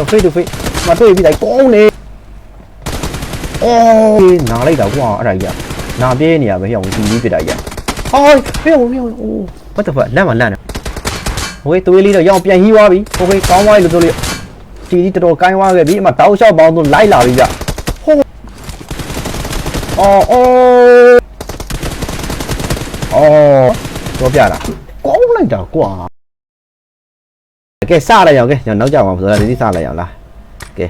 တော့ face to face မတွေ့ပြီလိုက်ကောင်းနေအော်နားလိုက်တာကွာအဲ့ဒါကြီးကနာပြဲနေရပဲဟိအောင်ဒီကြီးပြတာကြီးဟိုင်းဟိအောင်ဟိအောင်အိုး what the fuck လက်မလန့်နေဟိုသွေးလေးတော့ရောင်ပြန်ဟီးသွားပြီဟိုဖေးကောင်းသွားပြီလို့ဆိုလို့ဒီကြီးတော်တော်ကိုင်းသွားခဲ့ပြီအမတောက်လျှောက်ပေါင်းသူလိုက်လာပြီကြဟိုးအော်အော်အော်တော့ပြတာကောင်းလိုက်တာကွာ ကဲစလိုက်အောင်ကဲကျွန်တော်နောက်ကြအောင်ဆိုတော့ဒီစလိုက်အောင်လားကဲ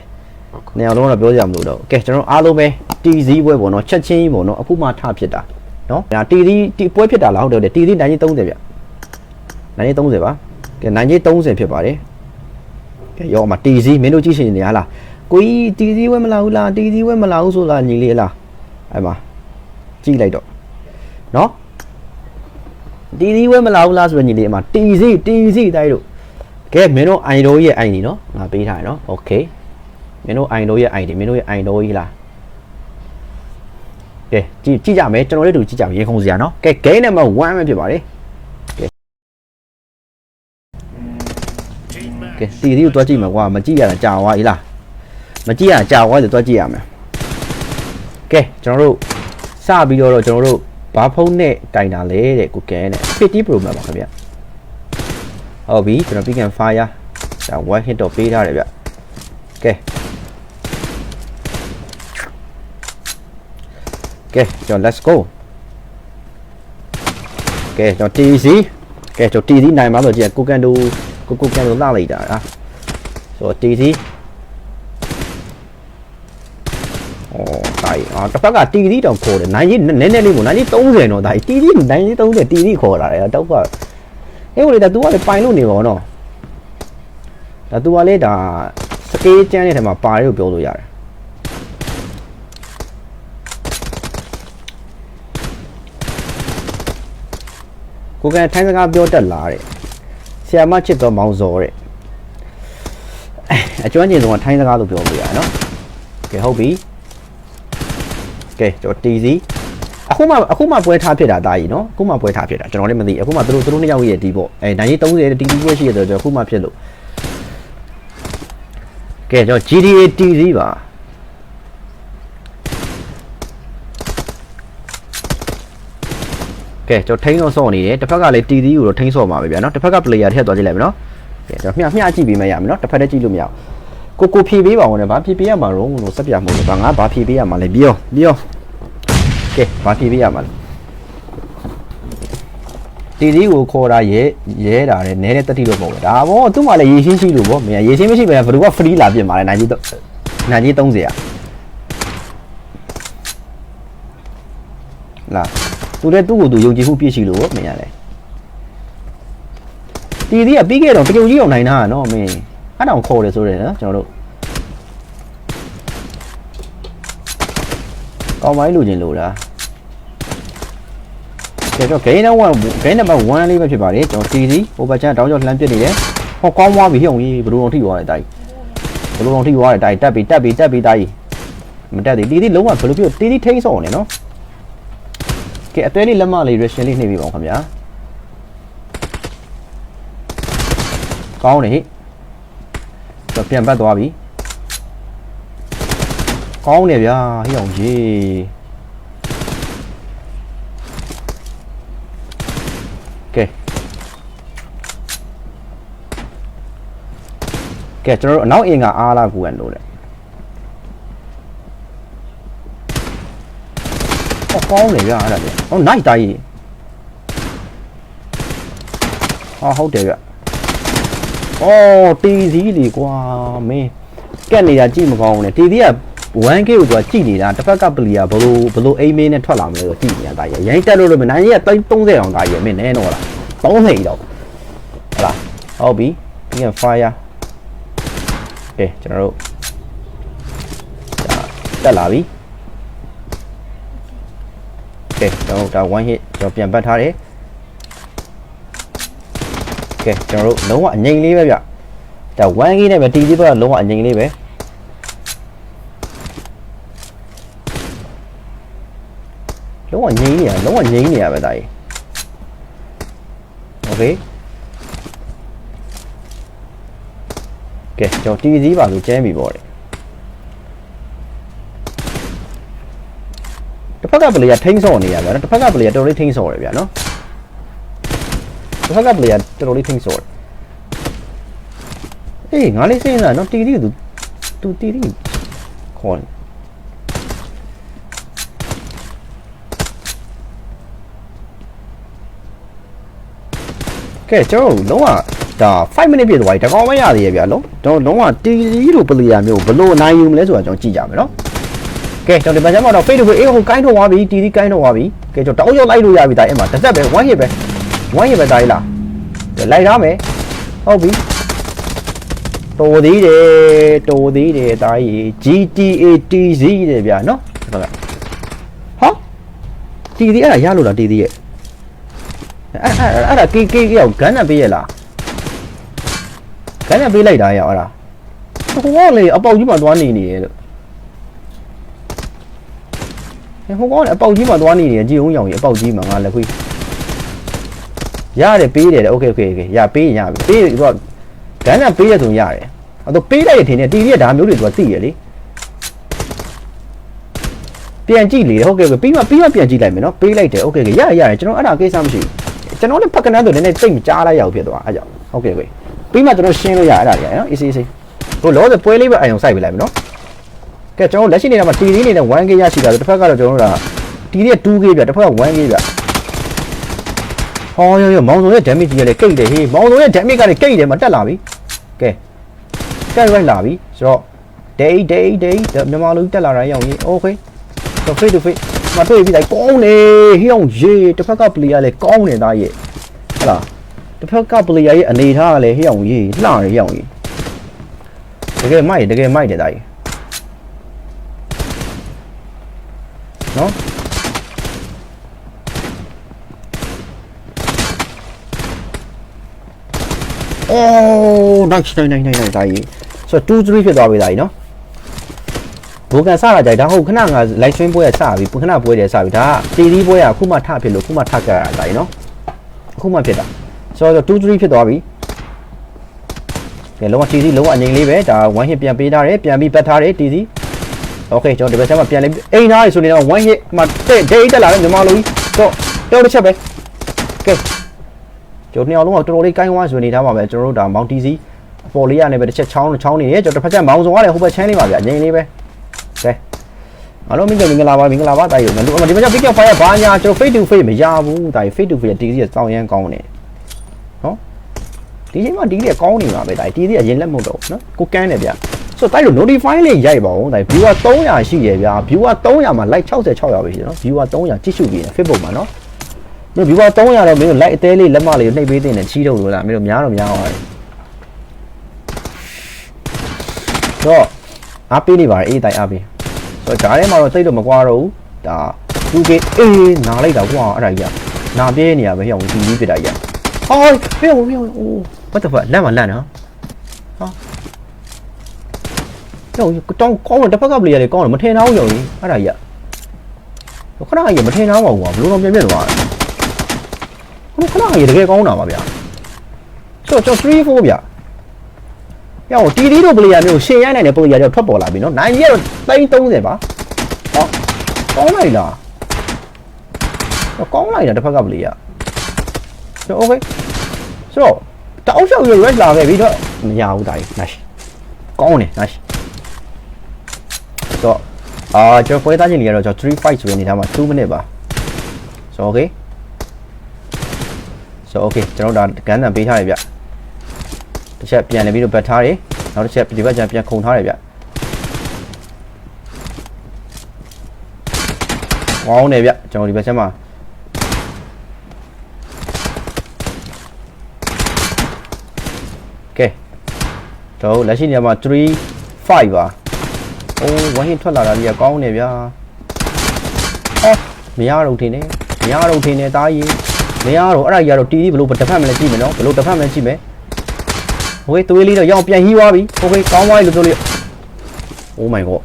နေအောင်လုံးတော့ပြောကြမလို့တော့ကဲကျွန်တော်အားလုံးပဲတီစည်းပွဲပေါ့နော်ချက်ချင်းကြီးပေါ့နော်အခုမှထဖြစ်တာနော်ဒါတီစည်းတီပွဲဖြစ်တာလားဟုတ်တယ်တီစည်းနိုင်ကြီး30ဗျနိုင်ကြီး30ပါကဲနိုင်ကြီး30ဖြစ်ပါတယ်ကဲရောမှာတီစည်းမင်းတို့ကြည့်ရှင်နေရလားကိုကြီးတီစည်းဝဲမလာဘူးလားတီစည်းဝဲမလာဘူးဆိုလားညီလေးလားအဲ့မှာကြည့်လိုက်တော့နော်တီစီဝဲမလာဘူးလားဆိုတော့ညီလေးအမတီစီတီစီတို က်တို့ကဲမင်းတို့အိုင်တိုရဲ့အိုင်ဒီနော်ငါပေးထားရနော်โอเคမင်းတို့အိုင်တိုရဲ့အိုင်ဒီမင်းတို့ရဲ့အိုင်တိုကြီးလားကဲကြည့်ကြည့်ကြမယ်ကျွန်တော်လေးတို့ကြည့်ကြမယ်ရေခုံစရာနော်ကဲ game number 1ပဲဖြစ်ပါတယ်ကဲကဲတီစီကိုတွားကြည့်မယ်ကွာမကြည့်ရတာကြာသွားပြီလားမကြည့်ရတာကြာသွားတယ်တွားကြည့်ရမယ်ကဲကျွန်တော်တို့စပြီးတော့ကျွန်တော်တို့ ဘာဖုန်းနဲ့တိုင်တာလဲတဲ့ကိုကဲနဲ့50 Pro Max ပါခင်ဗျ ဟုတ်ပြီကျွန်တော် Pick and Fire ဒါ one hit တော့ပေးထားတယ်ဗျကဲကဲကျွန်တော် let's go ကဲကျွန်တော် TC ကဲကျွန်တော် TC နိုင်ပါလို့ကြည့်ကိုကန်ဒိုကိုကိုကန်ဒိုလာလိုက်တာဟာဆိုတော့ TC อ๋อဒါကြီးအာတစ်ဖက်ကတီတီတောင်ခေါ်တယ်နိုင်ကြီးနည်းနည်းလေးပေါ့နိုင်ကြီး30တော့ဒါကြီးတီတီနိုင်ကြီး30တီတီခေါ်လာတယ်တောက်က အေးဟိုလေဒါ तू ကလေပိုင်လို့နေပါတော့ဒါ तू ကလေဒါစကေးကျန်းတဲ့ထဲမှာပါတယ်လို့ပြောလို့ရတယ်ကိုကန်ထိုင်းစကားပြောတတ်လားတဲ့ဆီယာမချစ်တော်မောင်စောတဲ့အကျွမ်းကျင်ဆုံးကထိုင်းစကားလို့ပြောလို့ရတယ်နော်ကဲဟုတ်ပြီကဲကျွန်တော်တီစီ အခုမှအခုမှပွဲထားဖြစ်တာတာကြီးနော်အခုမှပွဲထားဖြစ်တာကျွန်တော်လည်းမသိအခုမှသူတို့သူတို့နှစ်ယောက်ရဲ့ဒီပေါ့အဲနိုင်ကြီး30တီတီပွဲရှိရတော့ကျွန်တော်အခုမှဖြစ်လို့ကဲကျွန်တော် GTA တီစီပါကဲကျွန်တော်ထိန်းတော့စော့နေတယ်တစ်ဖက်ကလည်းတီစီကိုတော့ထိန်းစော့မှာပဲဗျာနော်တစ်ဖက်က player ထည့်သွားကြည့်လိုက်မယ်နော်ကဲကျွန်တော်မျှမျှကြည့်ပြီးမှရမယ်နော်တစ်ဖက်တည်းကြည့်လို့မရဘူးကိုကိုဖြေပေးပါဦးနဲ့ဗာဖြေပေးရမှာတော့လို့စက်ပြမို့လို့ဗာငါဗာဖြေပေးရမှာလဲပြောပြော ကဲဗာဖြေပေးရမှာလဲတီတီကိုခေါ်တာရဲရဲတာတဲ့နဲတဲ့တတိတော့ပေါ့ဒါပေါ့သူ့မှာလည်းရေရှင်းရှိလို့ပေါ့မင်းရေရှင်းမရှိပဲဘယ်သူက free လာပြင်ပါလဲနိုင်ကြီးတော့နိုင်ကြီး30อ่ะလာသူလည်းသူ့ကိုသူယုံကြည်မှုပြည့်ရှိလို့ပေါ့မင်းရလဲတီတီကပြီးခဲ့တော့တကယ်ကြီးအောင်နိုင်တာနော်မင်းအဲ့တောင်ခေါ်တယ်ဆိုတယ်နော်ကျွန်တော်တို့ ကောင်းပိုင်းလူချင်းလို့လားကဲတော့ gain number 1 gain number 1လေးပဲဖြစ်ပါတယ်ကျွန်တော် TC over chan တောင်းကျော်လှမ်းပစ်နေတယ်ဟောကောင်းသွားပြီဟိုံကြီးဘလူးအောင်ထိသွားတယ်တိုက်ဘလူးအောင်ထိသွားတယ်တိုက်တက်ပြီတက်ပြီတက်ပြီတိုက်မတက်သေးတီတီလုံးဝဘလူးပြတီတီထိန်းစော်နေနော်ကဲအသေးလေးလက်မလေး reaction လေးနှိပ်ပြပါဦးခင်ဗျာကောင်းတယ်ဟိတော့ပြန်ပတ်သွားပြီ ကောင်းတယ်ဗျာဟိအောင်ကြီးကဲကဲကျွန်တော်တို့အနောက်အင်ကအားလာကူရန်လို့တဲ့ဟောကောင်းတယ်ဗျာအဲ့ဒါဗျဟောနိုင်တိုင်းဟောဟုတ်တယ်ဗျအော်တီစီးလေကွာမင်းကက်နေတာကြည့်မကောင်းဘူးလေတီစီးက 1K ကိုသူကကြည့်နေတာတစ်ဖက်ကပလီယာဘလို့ဘလို့အိမ်မင်းနဲ့ထွက်လာမလဲဆိုကြည့်နေတာတာကြီးရိုင်းတက်လို့လို့မနိုင်ကြီးက30အောင်တာကြီးမင်းနဲတော့လား30တော့ဟလာဟုတ်ပြီပြီးရင် fire ကဲကျွန်တော်တို့ဒါတက်လာပြီကဲကျွန်တော်တို့ဒါ one hit ကျွန်တော်ပြန်ပတ်ထားတယ်ကဲကျွန်တော်တို့လုံးဝအငိမ့်လေးပဲဗျဒါ 1K နဲ့ပဲတီးသေးပါလုံးဝအငိမ့်လေးပဲ လုံးဝငိမ့်နေရလုံးဝငိမ့်နေရပဲဒါကြီးโอเคက ကဲကျွန်တော်တီစည်းပါဆိုကျဲပြီပေါ့လေတစ်ဖက်ကပလေယာထိန်းစော့နေရဗျာနော်တစ်ဖက်ကပလေယာတော်တော်လေးထိန်းစော့ရဗျာနော်တစ်ဖက်ကပလေယာတော်တော်လေးထိန်းစော့အေးငါလေးစိမ့်စားနော်တီတီသူသူတီတီခေါ်နေ ကဲကျွန်တော်လုံးဝဒါ5 minute ပြည့်သွားပြီတကောင်မရသေးရဲ့ဗျာလုံးကျွန်တော်လုံးဝတီတီလိုပလေယာမျိုးဘလို့နိုင်ယူမလဲဆိုတာကျွန်တော်ကြည့်ကြမယ်နော်ကဲကျွန်တော်ဒီဘက်ကျမ်းမှာတော့ fade to fade အေးဟိုကိုင်းထုတ်သွားပြီတီတီကိုင်းထုတ်သွားပြီကဲကျွန်တော်တောက်ရောက်လိုက်လို့ရပြီဒါအဲ့မှာတစ်သက်ပဲ1 hit ပဲ1 hit ပဲဒါကြီးလားကဲလိုက်ရမယ်ဟုတ်ပြီတော်သေးတယ်တော်သေးတယ်ဒါကြီး GTA TZ တဲ့ဗျာနော်ဒီဘက်ကဟာ TZ အဲ့ဒါရလို့လား TZ ရဲ့ အဲ့အဲ့အဲ့ဒါ KK ရောက်ဂန်းနဲ့ပေးရလားဂန်းနဲ့ပေးလိုက်တာရောက်အဲ့ဒါဟိုကောင်လေအပေါက်ကြီးမှသွားနေနေရဲ့လို့ဟိုကောင်လေအပေါက်ကြီးမှသွားနေနေရဲ့ကြည်ဦးရောင်ကြီးအပေါက်ကြီးမှငါလက်ခွေးရတယ်ပေးတယ်တဲ့ okay okay okay ရပေးရင်ရပြီပေးတော့ဂန်းနဲ့ပေးရဆိုရတယ်အဲ့တော့ပေးလိုက်ရထင်တယ်တီရီကဒါမျိုးတွေသူကသိရလေပြန်ကြည့်လေဟုတ်ကဲ့ပြီးမှပြီးမှပြန်ကြည့်လိုက်မယ်နော်ပေးလိုက်တယ်ဟုတ်ကဲ့ရရရကျွန်တော်အဲ့ဒါကိစ္စမရှိဘူး ကျွန်တော်လည်းဖက်ကနန်းဆိုနည်းနည်းတိတ်မကြားလိုက်ရအောင်ဖြစ်သွားအဲ့ကြောင့်ဟုတ်ကဲ့ကွပြီးမှကျွန်တော်ရှင်းလို့ရအဲ့ဒါတွေကနော် easy easy ဟိုလောဆိုပွဲလေးပဲအယုံစိုက်ပေးလိုက်ပြီနော်ကဲကျွန်တော်လက်ရှိနေတာမှာ TD နေနဲ့ 1K ရရှိတာဆိုတစ်ဖက်ကတော့ကျွန်တော်တို့က TD က 2K ပြတစ်ဖက်က 1K ပြဟောရောရောမောင်စုံရဲ့ damage ကြီးကလည်းကိတ်တယ်ဟေးမောင်စုံရဲ့ damage ကလည်းကိတ်တယ်မတက်လာပြီကဲကဲ right လာပြီဆိုတော့ day day day မြန်မာလူတက်လာတာရောင်ကြီး okay so face to face မတွေ့ပြီလိုက်ကောင်းနေဟေးအောင်ရေတစ်ဖက်က player လည်းကောင်းနေတာရဲ့ဟလာတစ်ဖက်က player ရဲ့အနေထားကလည်းဟေးအောင်ရေလှရဟေးအောင်ရေတကယ်မိုက်တကယ်မိုက်တယ်ဒါကြီးနော်အိုး nice nice nice nice ဒါကြီးဆိုတော့2 3ဖြစ်သွားပြီဒါကြီးနော် ဘူကန်စတာကြိုက်ဒါဟုတ်ခဏငါ live stream ပွဲရစပြီခဏပွဲတယ်စပြီဒါကတီတီပွဲရအခုမှထဖြစ်လို့အခုမှထကြရတာဒါကြီးနော်အခုမှဖြစ်တာဆိုတော့2 3ဖြစ်သွားပြီကဲလုံးဝတီတီလုံးဝအငိမ့်လေးပဲဒါ1 hit ပြန်ပေးထားတယ်ပြန်ပြီးပတ်ထားတယ်တီတီ โอเคကျွန်တော်ဒီဘက်ဆက်မှာပြန်လေးအိမ်သားရေဆိုနေတော့1 hit မှာတဲ့ဒိတ်တက်လာတယ်မြန်မာလူကြီးတော့တော့တစ်ချက်ပဲကဲကျွန်တော်နှစ်ယောက်လုံးကတော်တော်လေးကိုင်းဝါဆိုနေထားပါပဲကျွန်တော်တို့ဒါမောင်တီစီအပေါ်လေးရနေပဲတစ်ချက်ချောင်းချောင်းနေတယ်ကျွန်တော်တစ်ဖက်ချက်မောင်စုံရတယ်ဟိုဘက်ချမ်းလေးပါဗျအငိမ့်လေးပဲ ကဲအားလုံးမင်္ဂလာမင်္ဂလာပါမင်္ဂလာပါတာယူမယ်လူအမဒီမှာ pick up fire ဘာညာကျွန်တော် face to face မရဘူးတာယူ face to face တီစီကစောင်းရမ်းကောင်းနေနော်ဒီချိန်မှာဒီလေးကောင်းနေမှာပဲတာတီစီကရင်လက်မဟုတ်တော့နော်ကိုကန်းတယ်ဗျဆိုတော့တိုက်လို့ notify လေးရိုက်ပါဦးဒါ viewer 300ရှိရဗျာ viewer 300မှာ like 66ပဲရှိတယ်နော် viewer 300ကြည့်ရှုပြီးနေ Facebook မှာနော်မင်း viewer 300တော့မင်းတို့ like အသေးလေးလက်မလေးနှိပ်ပေးတင်တယ်ချီးတော့လို့လားမင်းတို့များတော့များသွားတယ်တော့အားပေးနေပါတယ်အေးတိုင်အားပေးဆို တော့ဂျားထဲမှာတော့စိတ်တော့မကွာတော့ဘူးဒါ 2K အေးနားလိုက်တာကွာအဲ့ဒါကြီးကနာပြဲနေရပဲဟိုဒီကြီးပြတာကြီးဟောဖေးဖေးအိုး what the fuck လက်မလက်နော်ကျောင်းတောင်းကောင်းတယ်တစ်ဖက်ကပလေယာတွေကောင်းတယ်မထင်တော့ဘူးကျောင်းကြီးအဲ့ဒါကြီးကခဏကြီးမထင်တော့ပါဘူးကွာဘလို့တော့ပြည့်ပြည့်သွားတယ်ခုခဏကြီးတကယ်ကောင်းတာပါဗျာဆိုတော့ကျွန်တော်3 4ဗျာ ယောတီတီတို့ပလေယာမျိုးရှင်ရိုက်နိုင်တဲ့ပလေယာတွေထွက်ပေါ်လာပြီနော်နိုင်ကြီးကတော့330ပါဟောကောင်းလိုက်လားကောင်းလိုက်တာတစ်ဖက်ကပလေယာဆိုโอเคဆိုတော့တောက်လျှောက်ရ red လာခဲ့ပြီတော့မရဘူးဒါကြီး nice ကောင်းတယ် nice တော့အာကျွန်တော်ပွဲသားချင်းတွေကတော့ကျွန်တော်3 fight ဆိုတဲ့အနေထားမှာ2 minute ပါဆို okay ဆို okay ကျွန်တော်ဒါဂန်းတန်ပေးထားတယ်ဗျ တစ်ချက်ပြန်နေပြီးတော့ဘတ်ထားတယ်နောက်တစ်ချက်ဒီဘက်ကျန်ပြန်ခုံထားတယ်ဗျကောင်းတယ်ဗျကျွန်တော်ဒီဘက်ချက်မှာကဲတော့လက်ရှိနေရာမှာ3 5ပါအိုးဝိုင်းထွက်လာတာကြီးကကောင်းနေဗျာဟောမရတော့ထင်နေမရတော့ထင်နေတာကြီးမရတော့အဲ့ဒါကြီးကတော့တီးတီးဘလို့တစ်ဖက်မလဲကြည့်မယ်နော်ဘလို့တစ်ဖက်မလဲကြည့်မယ် โอเคသွေးလေးတော့ရအောင်ပြန်ဟီးသွားပြီโอเคကောင်းသွားပြီလို့ပြောလို့ Oh my god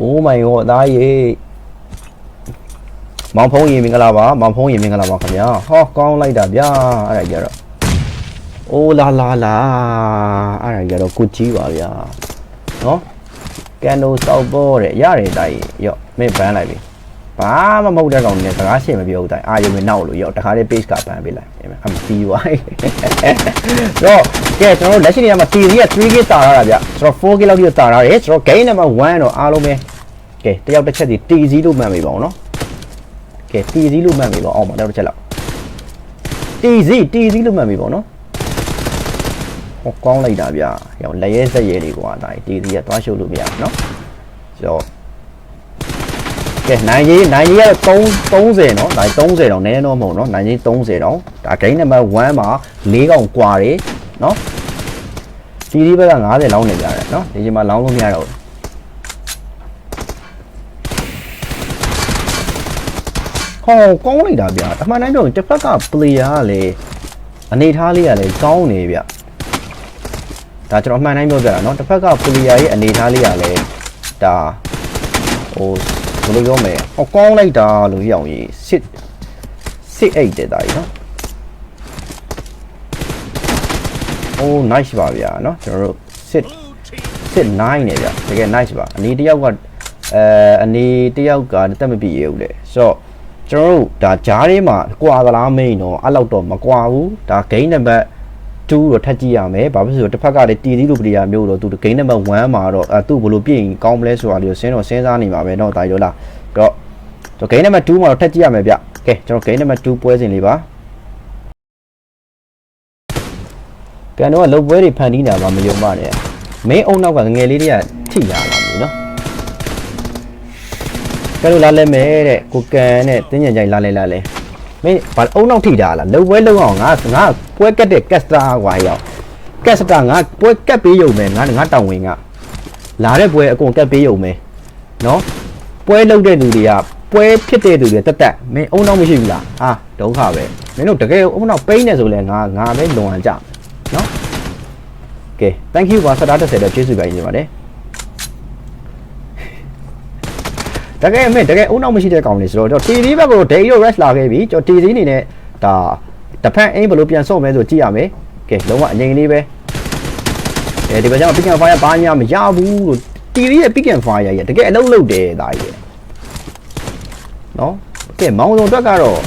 Oh my god ဒါကြီးမောင်ဖုံးရင်မင်္ဂလာပါမောင်ဖုံးရင်မင်္ဂလာပါခင်ဗျာဟောကောင်းလိုက်တာဗျာအဲ့ဒါကြီးကတော့ အိုးလာလာလာအဲ့ဒါကြီးကတော့ကုကြီးပါဗျာနော်ကန်ဒိုစောက်ပေါ်တဲ့ရတယ်တိုင်ရော့မင်းဘန်းလိုက်ပြီ ဘာမှမဟုတ်တဲ့ကောင်နဲ့စကားရှင်းမပြောဘူးတိုင်အာယုံမနောက်လို့ရော့တခါတည်း page ကဘန်းပေးလိုက်အမပြီးသွားတော့ကဲကျွန်တော်တို့လက်ရှိနေရာမှာ TV က 3K တာရတာဗျကျွန်တော် 4K လောက်ထိတာရတယ်ကျွန်တော် game number 1တော့အားလုံးပဲကဲတယောက်တစ်ချက်စီ TZ လို့မှတ်မိပါအောင်နော်ကဲ TZ လို့မှတ်မိပါအောင်ပါတော့တစ်ချက်လောက် TZ TZ လို့မှတ်မိပါအောင်နော်ဟောကောင်းလိုက်တာဗျာရောလက်ရဲစက်ရဲတွေကွာဒါ TZ ကသွားရှုပ်လို့မရဘူးနော်ဆိုတော့ ကဲနိုင်ကြီးနိုင်ကြီးကတော့3 30နော်ဒါ30တောင်နည်းနည်းတော့မဟုတ်နော်နိုင်ကြီး30တောင်ဒါ game number 1မှာ၄កောင်กว่าတယ်နော်စီဒီဘက်က90လောင်းနေကြတယ်နော်ဒီချိန်မှာလောင်းလို့မရတော့ဘူးဟောကောင်းလိုက်တာဗျာအမှန်တမ်းပြောရင်တစ်ဖက်က player ကလည်းအနေထားလေးကလည်းကောင်းနေဗျဒါကျွန်တော်အမှန်တိုင်းပြောပြတာเนาะတစ်ဖက်က player ရဲ့အနေထားလေးကလည်းဒါဟို ဘယ်လိုပြောမလဲဟောကောင်းလိုက်တာလို့ရအောင်ရေးစစ်စစ်အိတ်တဲ့တာကြီးနော်အိုး nice ပါဗျာနော်ကျွန်တော်တို့စစ်စစ်9နေဗျာတကယ် nice ပါအနေတယောက်ကအဲအနေတယောက်ကတက်မပြည့်ရဘူးလေဆိုတော့ကျွန်တော်တို့ဒါဂျားထဲမှာကွာသလားမင်းတော့အဲ့လောက်တော့မကွာဘူးဒါဂိမ်းနံပါတ် 2တော့ထပ်ကြည့်ရမယ်ဘာဖြစ်လို့တစ်ဖက်ကလည်းတီသီးလိုပရိယာမျိုးတော့သူ game number 1မှာတော့အဲသူ့ဘလို့ပြင်ကောင်းမလဲဆိုတာလေးကိုစဉ်းတော့စဉ်းစားနေမှာပဲเนาะဒါရောလားတော့ကျွန်တော် game number 2မှာတော့ထပ်ကြည့်ရမယ်ဗျကဲကျွန်တော် game number 2ပွဲစဉ်လေးပါပြန်တော့လုံပွဲတွေဖန်တီးနေတာပါမယုံပါနဲ့မင်းအုံနောက်ကငငယ်လေးတွေကထိရလာပြီเนาะကဲလို့လာလဲမဲတဲ့ကိုကန်နဲ့တင်းညံကြိုင်လာလဲလာလဲ မင်းဘာအုံနောက်ထိတာလားလုံပွဲလုံအောင်ငါငါပွဲကက်တဲ့ကက်စတာကွာရောက်ကက်စတာငါပွဲကက်ပေးရုံပဲငါငါတောင်းဝင်ကလာတဲ့ပွဲအကုန်ကက်ပေးရုံပဲနော်ပွဲလုံတဲ့လူတွေကပွဲဖြစ်တဲ့သူတွေတက်တက်မင်းအုံနောက်မရှိဘူးလားဟာဒုက္ခပဲမင်းတို့တကယ်အုံနောက်ပိန်းနေဆိုလဲငါငါပဲလွန်အောင်ကြနော် Okay thank you ပါစတာတက်ဆက်တဲ့ကျေးဇူးပါကြီးပါတယ် တကယ်အမေတကယ်အုံနောက်မရှိတဲ့ကောင်လေးဆိုတော့ကျွန်တော် TV ဘက်ကို day ရော rush လာခဲ့ပြီကျွန်တော် TV အနေနဲ့ဒါတစ်ဖက်အိမ်ဘယ်လိုပြန်ဆော့မဲဆိုကြည့်ရမယ်ကဲလုံးဝအငြိမ်လေးပဲအဲဒီဘက်ကျတော့ pick and fire ဘာညာမရဘူးလို့ TV ရဲ့ pick and fire ရဲ့တကယ်အလုံးလုံးတယ်ဒါကြီးရဲ့နော်ကဲမောင်စုံအတွက်ကတော့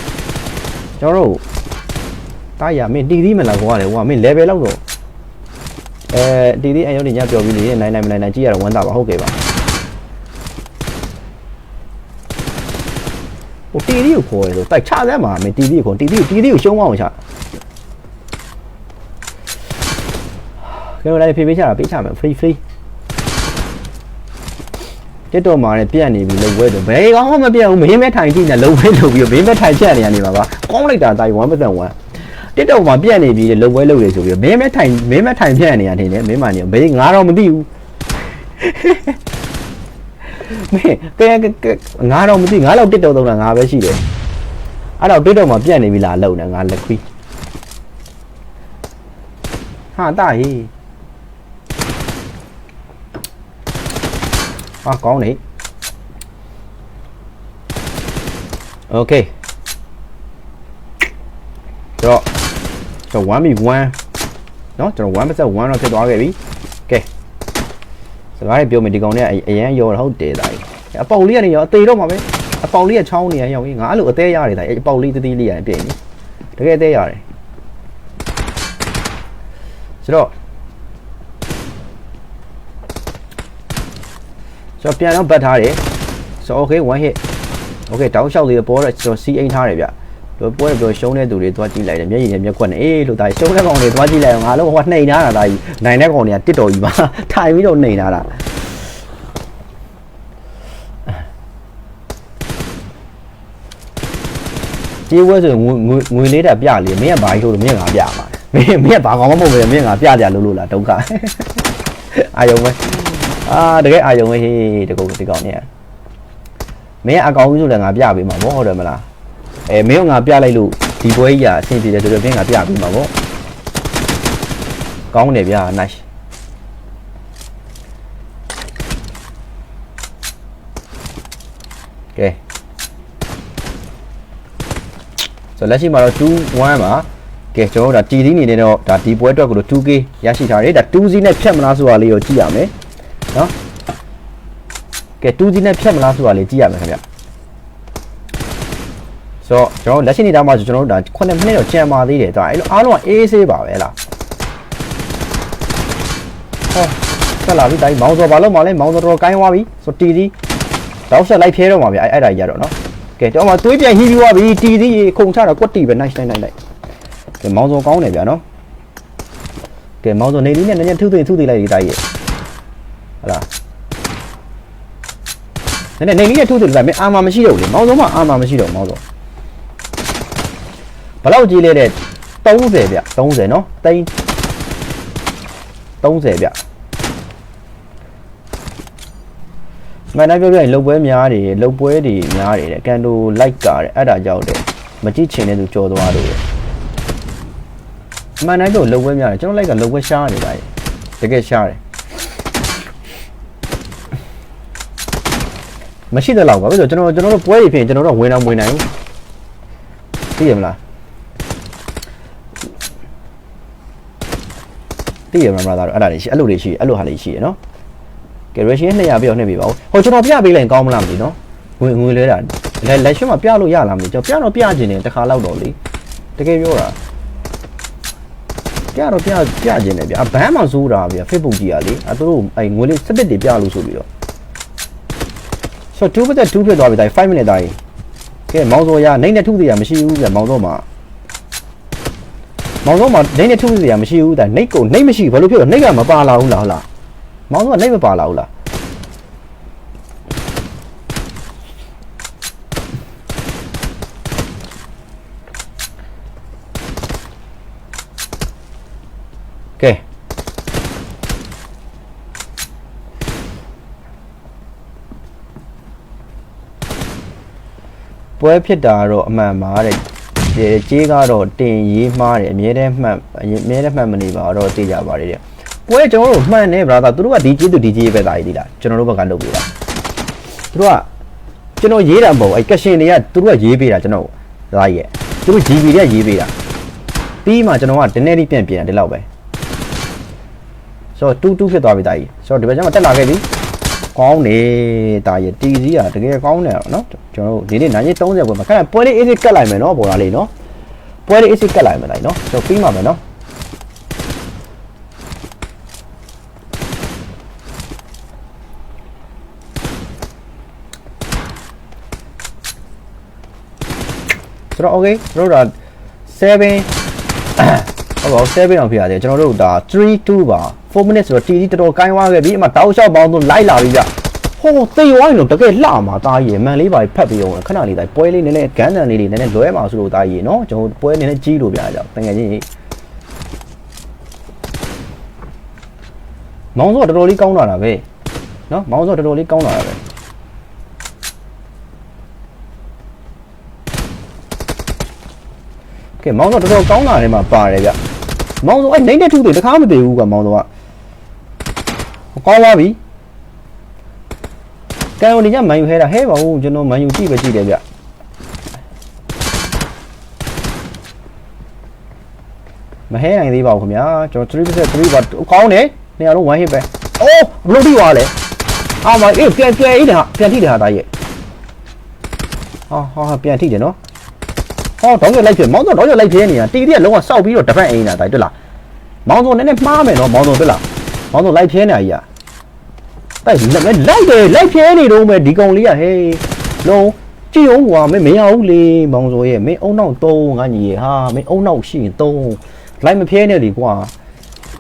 ကျွန်တော်တို့တားရမင်း TV မလားကွာလေကွာမင်း level လောက်တော့အဲ TV အရုံးညပျော်ပြီးနေနိုင်နိုင်မနိုင်နိုင်ကြည့်ရတော့ဝမ်းသာပါဟုတ်ကဲ့ပါ ဟို TV ကိုခေါ်ရလို့တိုက်ချစမ်းပါမင်း TV ကိုခေါ် TV ကို TV ကိုရှုံးအောင်ချကဲလိုက်ဖေးပေးချတာပေးချမယ် free free တက်တော်မှာလည်းပြက်နေပြီလုံဝဲတော့ဘယ်ကောင်းမှမပြက်ဘူးမင်းမဲထိုင်ကြည့်နေလုံဝဲလုပ်ပြီးမင်းမဲထိုင်ချက်နေရနေပါပါကောင်းလိုက်တာတိုင်း1%တက်တော်မှာပြက်နေပြီလုံဝဲလုပ်နေဆိုပြီးမင်းမဲထိုင်မင်းမဲထိုင်ပြက်နေရနေတယ်မင်းမနေဘေးငါတော့မသိဘူး မင်းကဲငါတော့မသိငါတော့တက်တော်သုံးတာငါပဲရှိတယ်အဲ့တော့တက်တော်မှာပြက်နေပြီလားလုံနေငါလက်ခွီးဟာတာဟေး à có nỉ ok rồi cho quá bị qua đó cho quá mới sao quá nó sẽ đói cái bí ok sau đó biểu mình đi còn này ấy ấy vô là hốt để lại à bao lia này nhở tì đâu mà bé à bao lia trong này nhở cái ngã lửa tê ra để thấy bao lia tê lia này biển đấy cái tê ra này rồi ကျွန်တော်ပြန်တော့ပတ်ထားတယ်ဆိုတော့ okay one hit okay တောင်းလျှောက်လေးပေါ်တော့ကျွန်တော်စီးအိမ်ထားတယ်ဗျ တို့ပွဲပြောရှုံးတဲ့သူတွေသွားကြည့်လိုက်တယ်မျက်ရည်နဲ့မျက်ခွက်နဲ့အေးလို့ဒါရှုံးတဲ့ကောင်တွေသွားကြည့်လိုက်အောင်ငါလုံးဟိုနှိမ်ထားတာဒါကြီးနိုင်တဲ့ကောင်တွေကတစ်တော်ကြီးပါထိုင်ပြီးတော့နှိမ်ထားတာကြေးဝဲဆိုငွေငွေငွေလေးတာပြလေမင်းကဘာကြီးလို့မင်းကငါပြမှာမင်းမင်းကဘာကောင်မှမဟုတ်ဘူးမင်းကငါပြကြလို့လို့လားဒုက္ခအာယုံပဲအာတကယ်အာယုံပဲဟေးတကုတ်ဒီကောင်เนี่ยမင်းအကောင်ကြီးဆိုလည်းငါပြပေးမှာဗောဟုတ်တယ်မလား အဲမင်းကငါပြလိုက်လို့ဒီပွဲကြီးကအဆင်ပြေတယ်ဆိုတော့မင်းငါပြပေးမှာဗောကောင်းတယ်ဗျာ nice ကဲဆိုလက်ရှိမှာတော့2 1ပါကဲကျွန်တော်တို့ဒါ TD အနေနဲ့တော့ဒါဒီပွဲအတွက်ကိုလို့ 2K ရရှိထားတယ်ဒါ 2Z နဲ့ဖြတ်မလားဆိုတာလေးကိုကြည့်ရမယ်နော်ကဲ 2Z နဲ့ဖြတ်မလားဆိုတာလေးကြည့်ရမယ်ခင်ဗျ ဆိုတော့ကျွန်တော်တို့လက်ရှိနေတာမှာဆိုကျွန်တော်တို့ဒါ9မိနစ်တော့ကြံပါသေးတယ်ဒါအဲ့လိုအားလုံးကအေးဆေးပါပဲလားဟောဆက်လာပြီတိုင်းမောင်စော်ဘာလို့မလဲမောင်စော်တော်ကိုင်းသွားပြီဆို TD တော့ဆက်လိုက်ဖျဲတော့မှာဗျအဲ့အဲ့ဒါကြီးရတော့နော်ကဲတော့မှသွေးပြန်ဟီးပြီးသွားပြီ TD ရေခုန်ချတာကွက်တီပဲ nice nice nice nice ကဲမောင်စော်ကောင်းတယ်ဗျာနော်ကဲမောင်စော်နေလေးနဲ့နည်းနည်းထုသိထုသိလိုက်ဒီတိုင်းရေဟလာနည်းနည်းနေလေးနဲ့ထုသိလိုက်မင်းအာမမရှိတော့ဘူးလေမောင်စော်မှအာမမရှိတော့မောင်စော် ဘယ်လောက်ကြီးလဲတဲ့30ဗျ30နော်တိန်30ဗျမန်တိုင်းပြောပြရင်လုတ်ပွဲများတယ်လုတ်ပွဲတွေများတယ်တဲ့ကန်တိုလိုက်ကားတယ်အဲ့ဒါကြောင့်တဲ့မကြည့်ချင်တဲ့သူကြော်သွားလို့တဲ့အမှန်တိုင်းတော့လုံပွဲများတယ်ကျွန်တော်လိုက်ကလုံပွဲရှားနေတာရေတကယ်ရှားတယ်မရှိတဲ့လောက်ပါဘယ်လိုကျွန်တော်ကျွန်တော်တို့ပွဲရဖြစ်ရင်ကျွန်တော်တို့ဝင်အောင်ဝင်နိုင်ဘူးသိရမလား သိရမလားမလားတော့အဲ့ဒါလေးရှိအဲ့လိုလေးရှိအဲ့လိုဟာလေးရှိရနော်ကဲရရှိ200ပြောနှိပ်ပြပါဦးဟိုကျွန်တော်ပြပေးလိုက်ရင်ကောင်းမလားမသိနော်ဝင်ဝင်လဲတာလက်လက်ရှိမှာပြလို့ရလားမသိကျွန်တော်ပြတော့ပြခြင်းတယ်တစ်ခါလောက်တော့လေတကယ်ပြောတာပြတော့ပြပြခြင်းတယ်ဗျအဘန်းမှစိုးတာဗျ Facebook ကြီးอ่ะလေအသူတို့အဲငွေလေးစတစ်တွေပြလို့ဆိုပြီးတော့ဆို2ဘက်2ဖြစ်သွားပြီတိုင်း5 minute တိုင်းကဲမောင်စောရနိုင်နဲ့ထုသေးရမရှိဘူးဗျမောင်စောမှာ မောင်စောမှာနိုင်နဲ့ထုသေးရမရှိဘူးတိုင်းနိုင်ကိုနိုင်မရှိဘာလို့ဖြစ်တော့နိုင်ကမပါလာဘူးလားဟုတ်လားမောင်စောကနိုင်မပါလာဘူးလားကဲပွဲဖြစ်တာတော့အမှန်ပါတဲ့ ကျေကြေးကတော့တင်ရေးမှားတယ်အမြဲတမ်းမှတ်အမြဲတမ်းမှတ်မနေပါတော့သိကြပါတယ်တဲ့ပွဲကျွန်တော်တို့မှန်နေ brother သူတို့ကဒီကြေးသူဒီကြေးပဲတာကြီးလားကျွန်တော်တို့ဘက်ကလုပ်ပေးတာသူတို့ကကျွန်တော်ရေးတာမဟုတ်အဲ့ကရှင်တွေကသူတို့ကရေးပေးတာကျွန်တော်ဒါကြီးရဲ့သူတို့ GB တွေကရေးပေးတာပြီးမှကျွန်တော်ကဒီနေ့လေးပြန်ပြန်ဒီလောက်ပဲဆိုတော့2 2ဖြစ်သွားပြီတာကြီးဆိုတော့ဒီဘက်ကျမှတက်လာခဲ့ပြီ ကောင်းနေတာကြီးတီစီကတကယ်ကောင်းတယ်เนาะကျွန်တော်တို့ဒီနေ့နိုင်ကြီး30ပွဲမှာခဏပွဲလေး AC ကတ်လိုက်မယ်เนาะပေါ်လာလေးเนาะပွဲလေး AC ကတ်လိုက်မယ်တိုင်းเนาะဆိုတော့ပြီးမှာမယ်เนาะဆိုတော့ okay တို့တော့7ဟုတ်ပါဘူး7အောင်ဖြစ်ရတယ်ကျွန်တော်တို့ဒါ3 2ပါ 4 minutes ဆိုတော့ TD တော်တော်ကိုင်းသွားခဲ့ပြီအမှတောက်လျှောက်ပေါင်းသူလိုက်လာပြီဗျဟိုသေဝိုင်းလို့တကယ်လှမှာတားရည်မန်လေးပါဖတ်ပြီးအောင်ခဏလေးတိုင်းပွဲလေးနည်းနည်းဂန်းတန်လေးတွေနည်းနည်းလွဲမှာဆိုလို့တားရည်နော်ကျွန်တော်ပွဲနည်းနည်းကြီးလို့ပြရကြတကယ်ချင်းမောင်စောတော်တော်လေးကောင်းလာတာပဲနော်မောင်စောတော်တော်လေးကောင်းလာတာပဲကဲမောင်စောတော်တော်ကောင်းလာတယ်မှာပါတယ်ဗျမောင်စောအဲ့နိုင်တဲ့ထုတွေတခါမသေးဘူးကွာမောင်စောက ကောင်းသွားပြီကံဝင်ညမန်ယူခဲတာဟဲပါဦးကျွန်တော်မန်ယူကြည့်ပဲကြည့်တယ်ဗျမဟဲနိုင်သေးပါဘူးခင်ဗျာကျွန်တော် 3%3 ပါကောင်းတယ်နေရာလုံး1 hit ပဲအိုးဘလို့ထိသွားလဲအာမအေးပြန်ပြန်အေးတာပြန်ထိတယ်ဟာသားရဲ့ဟာဟာပြန်ထိတယ်နော်ဟောဒေါင်းရလိုက်ဖြစ်မောင်းတော့ဒေါင်းရလိုက်ဖြစ်နေတာတီတီကလုံးဝစောက်ပြီးတော့တပတ်အိမ်နေတာတိုင်းတွေ့လားမောင်းတော့နည်းနည်းမှားမယ်နော်မောင်းတော့တွေ့လားမောင်းတော့လိုက်ဖြစ်နေတာကြီးอ่ะ တိုက်လိုက်လိုက်တယ်လိုက်ဖြစ်နေတော့မယ်ဒီကောင်လေးอ่ะဟေးလုံးကြည့်အောင်ကွာမင်းမရဘူးလေမောင်စောရဲ့မင်းအုံနောက်သုံးငါညီရဲ့ဟာမင်းအုံနောက်ရှိရင်သုံးလိုက်မဖျဲနဲ့လေကွာ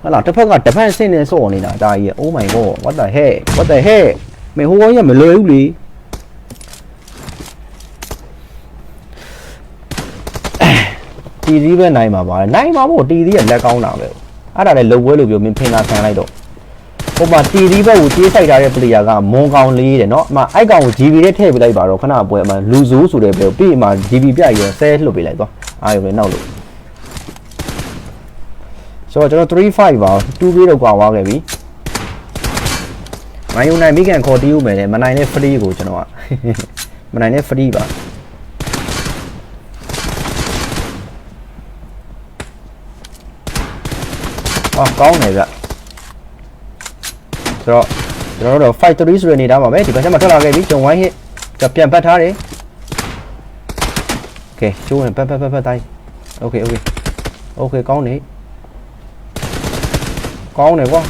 ဟာလာတစ်ဖက်ကတစ်ဖက်ဆင်းနေစော့နေတာဒါကြီး Oh my god what the heck what the heck မင်းဟိုကောင်ကြီးမလွယ်ဘူးလေတီသီးပဲနိုင်မှာပါနိုင်မှာမို့တီသီးကလက်ကောင်းတာပဲအဲ့ဒါလည်းလုံပွဲလို့ပြောမင်းဖင်လာခံလိုက်တော့ ဟိုမှာတီသီးဘက်ကိုကြေးဆိုင်ထားတဲ့ပလေယာကမွန်ကောင်လေးတဲ့နော်အမအိုက်ကောင်ကို GB နဲ့ထည့်ပေးလိုက်ပါတော့ခဏပွဲအမလူဇိုးဆိုတဲ့ပဲပြီးအမ GB ပြရဆဲလှုပ်ပေးလိုက်သွားအားရုံနဲ့နောက်လို့ဆိုတော့ကျွန်တော်35ပါ2ပြေးတော့ကွာသွားခဲ့ပြီမယုံနိုင်မိကန်ခေါ်တီးဦးမယ်လေမနိုင်တဲ့ free ကိုကျွန်တော်ကမနိုင်တဲ့ free ပါအော်ကောင်းတယ်ဗျ ဆိုတော့ကျွန်တော်တို့5 3ဆိုတဲ့အနေထားပါပဲဒီဘက်ချက်မှာထွက်လာခဲ့ပြီကျွန်တော်1 hit ကြပြန်ပတ်ထားတယ်โอเคကျိုးဝင်ပတ်ပတ်ပတ်ပတ်တိုင်းโอเคโอเคโอเคကောင်းနေကောင်းတယ်ကွာ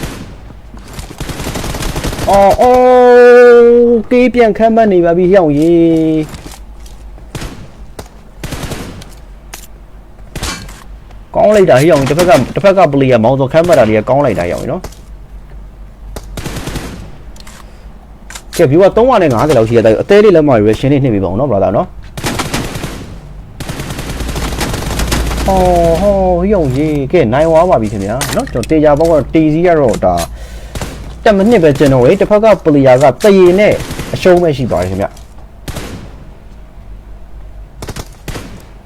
အော်အိုးကေးပြန်ခမ်းမတ်နေပါပြီဟျောင်းကြီးကောင်းလိုက်တာဟျောင်းတစ်ဖက်ကတစ်ဖက်ကပလီယာမောင်းစောခမ်းမတ်တာတွေကကောင်းလိုက်တာဟျောင်းကြီးနော် ကဲ view က350လောက်ရှိရတဲ့အသေးလေးလက်မ reaction လေးနှိပ်ပြီးပါအောင်နော် brother နော်ဟောဟောရုံကြီးကဲနိုင်ဝါပါပြီခင်ဗျာနော်ကျွန်တော်တေချာဘောကတော့တီစီကတော့ဒါတက်မနစ်ပဲကျွန်တော်ဝေးတစ်ဖက်ကပလီယာကတရေနဲ့အရှုံးပဲရှိပါတယ်ခင်ဗျာ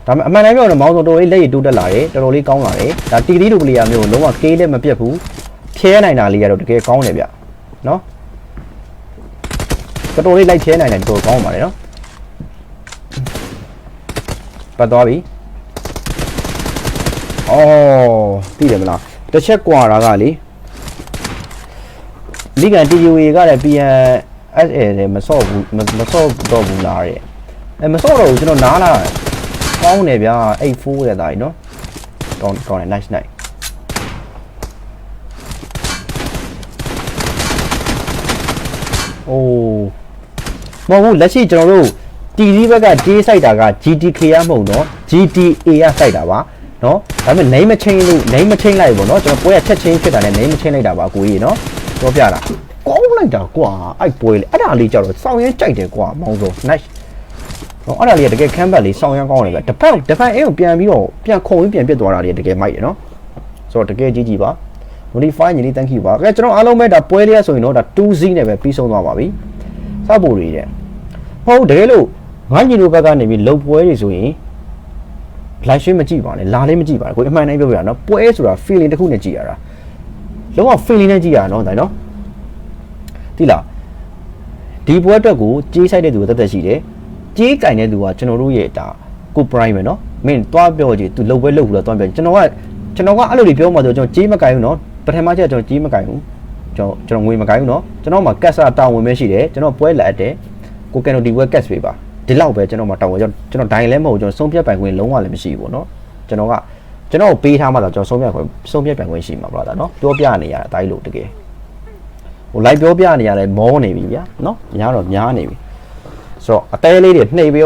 ဒါပေမဲ့အမှန်တမ်းပြောရင်မောင်းစောတော်လေးလက်ရည်တိုးတက်လာတယ်တော်တော်လေးကောင်းလာတယ်ဒါတီတီတို့ပလီယာမျိုးလုံးဝကေးလည်းမပြတ်ဘူးဖြဲနိုင်တာလေးကတော့တကယ်ကောင်းတယ်ဗျနော် တော်တော်လေးလိုက်ချဲနိုင်တယ်တော်တော်ကောင်းပါတယ်နော်ပတ်သွားပြီအော်သိတယ်မလားတစ်ချက်ကွာတာကလေလိကန် TUA ကလည်း PN SA နဲ့မဆော့ဘူးမမဆော့တော့ဘူးလားတဲ့အဲမဆော့တော့ဘူးကျွန်တော်နားလာကောင်းတယ်ဗျာ84တဲ့သားကြီးနော်ကောင်းကောင်းတယ် nice nice အိုး မဟုတ်ဘူးလက်ရှိကျွန်တော်တို့ TD ဘက်က J စိုက်တာက GTK ရမဟုတ်တော့ GTA ရစိုက်တာပါနော်ဒါပေမဲ့ name မချင်းလို့ name မချင်းလိုက်ပေါ့နော်ကျွန်တော်ပွဲရချက်ချင်းဖြစ်တာနဲ့ name မချင်းလိုက်တာပါကိုကြီးနော်ပြောပြတာကောင်းလိုက်တာကွာအဲ့ပွဲလေအဲ့ဒါလေးကြတော့စောင်းရမ်းကြိုက်တယ်ကွာမောင်စော nice နော်အဲ့ဒါလေးကတကယ် canvas လေးစောင်းရမ်းကောင်းတယ်ပဲတစ်ဖက်တစ်ဖက်အင်းကိုပြန်ပြီးတော့ပြန်ခုံပြီးပြန်ပြစ်သွားတာလေးတကယ်မိုက်တယ်နော်ဆိုတော့တကယ်ကြီးကြီးပါ modify ညီလေး thank you ပါအဲကျွန်တော်အားလုံးပဲဒါပွဲလေးရဆိုရင်တော့ဒါ 2z နဲ့ပဲပြီးဆုံးသွားပါပြီ စဖို့တွေတဲ့ဟုတ်တကယ်လို့ငါညီတို့ဘက်ကနေပြီးလုံပွဲတွေဆိုရင် live stream မကြည့်ပါနဲ့လာလေးမကြည့်ပါနဲ့ကိုအမှန်တိုင်းပြောပြရနော်ပွဲဆိုတာ feeling တစ်ခုနဲ့ကြည့်ရတာလုံးဝ feeling နဲ့ကြည့်ရတာနော်ဒါနော်တိလားဒီပွဲအတွက်ကိုကြီးဆိုင်တဲ့သူကတက်တက်ရှိတယ်ကြီးကင်တဲ့သူကကျွန်တော်တို့ရဲ့ဒါကို prime ပဲနော်မင်းသွားပြောကြည့် तू လုံပွဲလုံဘူးလားသွားပြောကျွန်တော်ကကျွန်တော်ကအဲ့လိုတွေပြောမှဆိုကျွန်တော်ကြီးမကင်ဘူးနော်ပထမချက်ကျွန်တော်ကြီးမကင်ဘူး ကျွန်တော်ကျွန်တော်ငွေမကင်ဘူးနော်ကျွန်တော်မှာကက်ဆာတာဝန်ပဲရှိတယ်ကျွန်တော်ပွဲလက်အပ်တယ် ကိုကန်တို့ဒီဝက်ကက်စ်ပေးပါဒီလောက်ပဲကျွန်တော်မတောင်းဘူးကျွန်တော်ကျွန်တော်ဒိုင်လည်းမဟုတ်ကျွန်တော်ဆုံးဖြတ်ပိုင်ခွင့်လုံးဝလည်းမရှိဘူးเนาะကျွန်တော်ကကျွန်တော်ကိုပေးထားမှတော့ကျွန်တော်ဆုံးဖြတ်ခွင့်ဆုံးဖြတ်ပိုင်ခွင့်ရှိမှာပါလားเนาะပြောပြနေရတာတိုင်းလို့တကယ်ဟိုလိုက်ပြောပြနေရလဲမောနေပြီဗျာเนาะများတော့များနေပြီဆိုတော့အသေးလေးတွေနှိပ်ပြီး